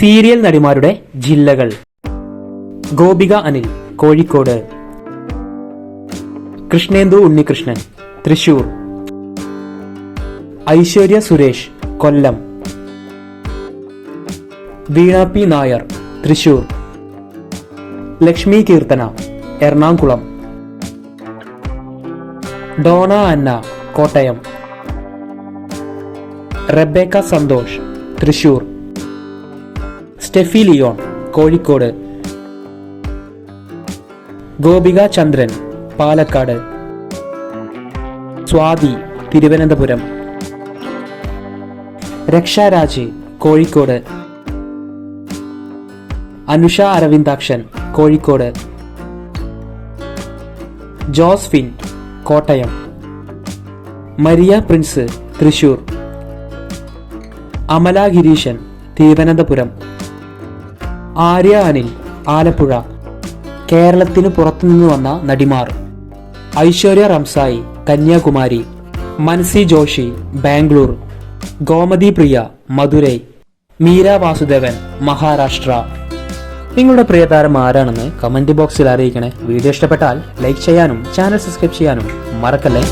Serial നടിമാരുടെ ജില്ലകൾ. Gopika Anil Kozhikode. Krishnendu Unnikrishnan Thrissur. Aishwarya Suresh Kollam. Veena P Nair Thrissur. Lakshmi Keerthana Ernakulam. Dona Anna Kottayam. Rebecca Santhosh Thrissur. Stephy Leon Kozhikode. Gopika Chandran Palakkad. Swathi Thiruvananthapuram. Raksharaj Kozhikode. Anusha Aravindakshan Kozhikode. Josephine Kottayam. Maria Prince Thrissur. Amala Gireesan Thiruvananthapuram. Arya Anil Alappuzha കേരളത്തിന് പുറത്തുനിന്ന് വന്ന നടിമാർ ഐശ്വര്യ റംസായി കന്യാകുമാരി മൻസി ജോഷി ബാംഗ്ലൂർ ഗോമതി പ്രിയ മധുരൈ മീര വാസുദേവൻ മഹാരാഷ്ട്ര. നിങ്ങളുടെ പ്രിയതാരം ആരാണെന്ന് comment ബോക്സിൽ അറിയിക്കണേ. Video ഇഷ്ടപ്പെട്ടാൽ like ചെയ്യാനും channel subscribe ചെയ്യാനും മറക്കല്ലേ?